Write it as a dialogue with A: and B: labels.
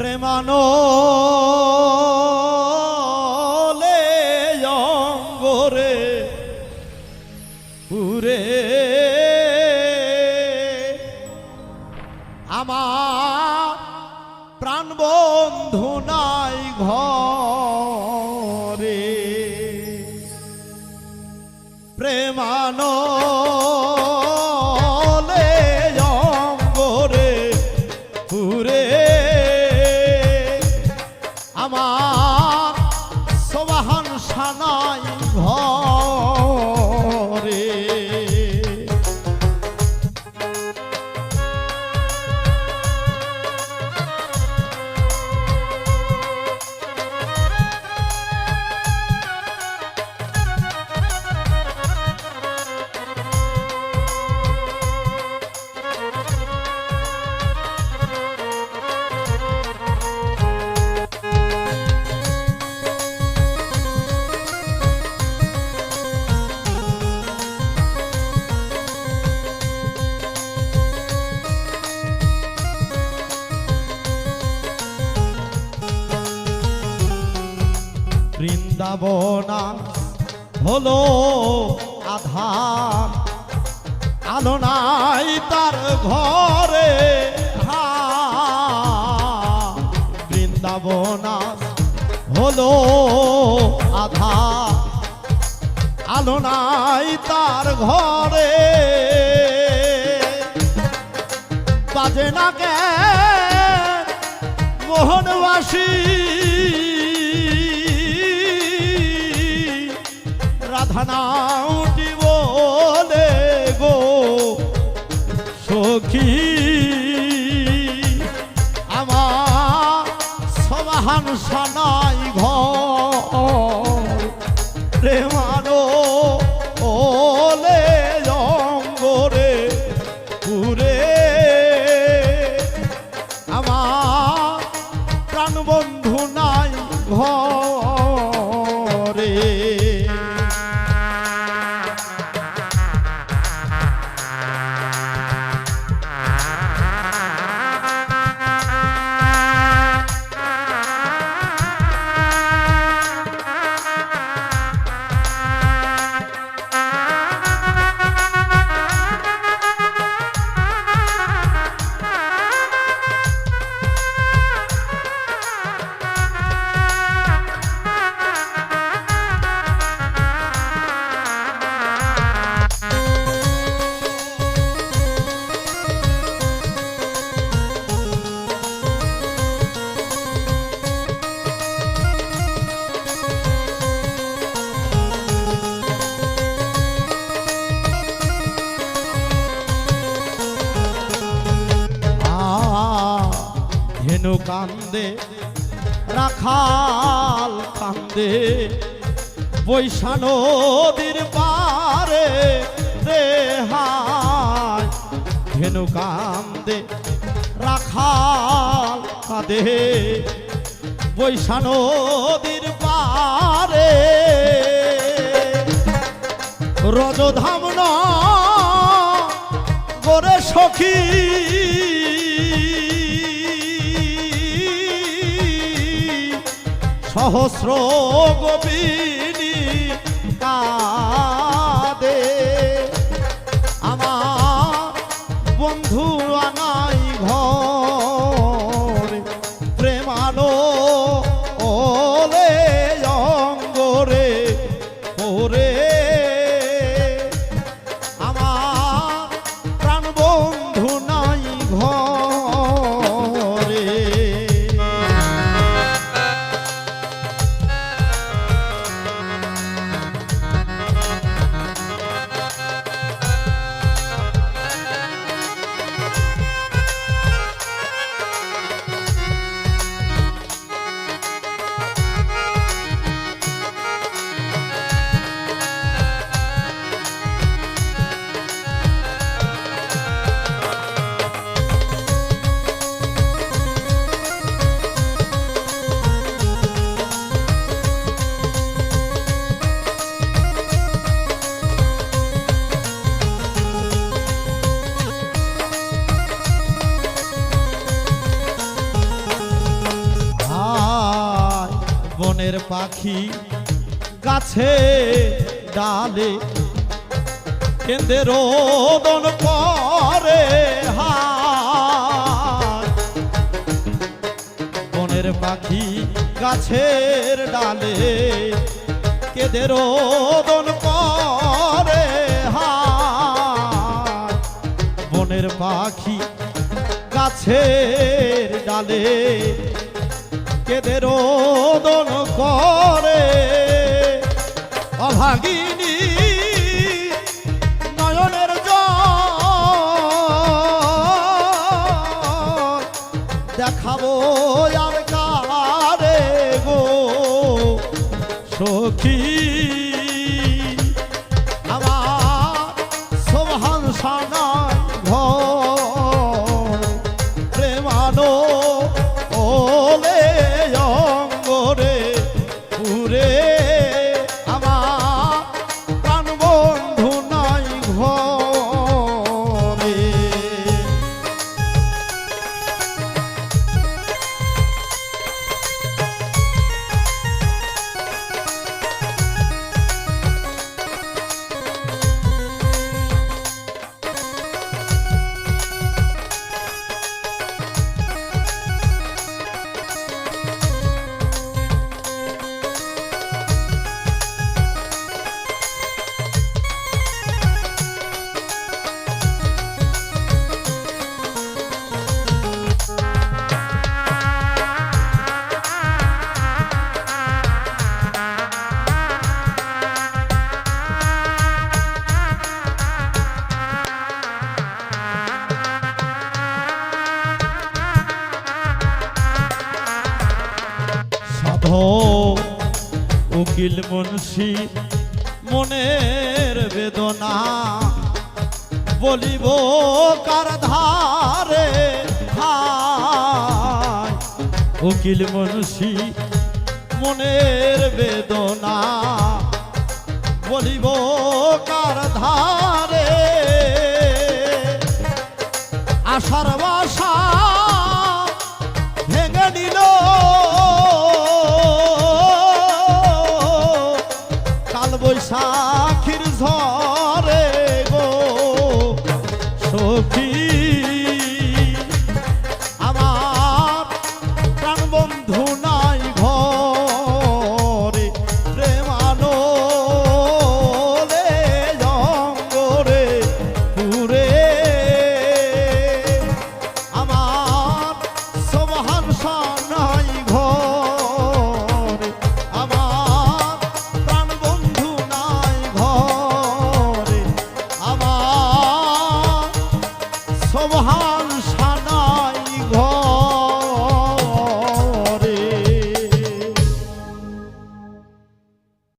A: প্রেমানো অঙ্গরে উরে আমার প্রাণ বন্ধু নাই ঘরে। প্রেমানো আমার সবাহান সানাই বৃন্দাবনা হলো আধার আলো নাই তার ঘরে বৃন্দাবনা হলো আধার আলো নাই তার ঘরে। বাজে না কে মোহনবাসী রাধানা উঠিব গো সখী। আমার সমাহান সানাই ঘ প্রেমানো কান্দে, রাখাল কান্দে। বৈশা নদীর পারে রে হায় ধেনু কান্দে, রাখাল কাঁদে। বৈশা নদীর পারে রজধাম না গোরে সখী। সহস্র গোপিনী কাদে। আমার বন্ধু বনের পাখি গাছে ডালে কেন্দ্রে রোদন করে বনের পাখি গাছের ডালে কেঁদে রোদন হায় বনের পাখি গাছের ডালে কেঁদে রোদন করে। অভাগিনী নয়নের দেখাবো আর কারে গো। সখী উকিল মুন্সি, মনের বেদনা বলিব কার ধারে? উকিল মুন্সি, মনের বেদনা বলিব কার ধারে? আশার বাসা সার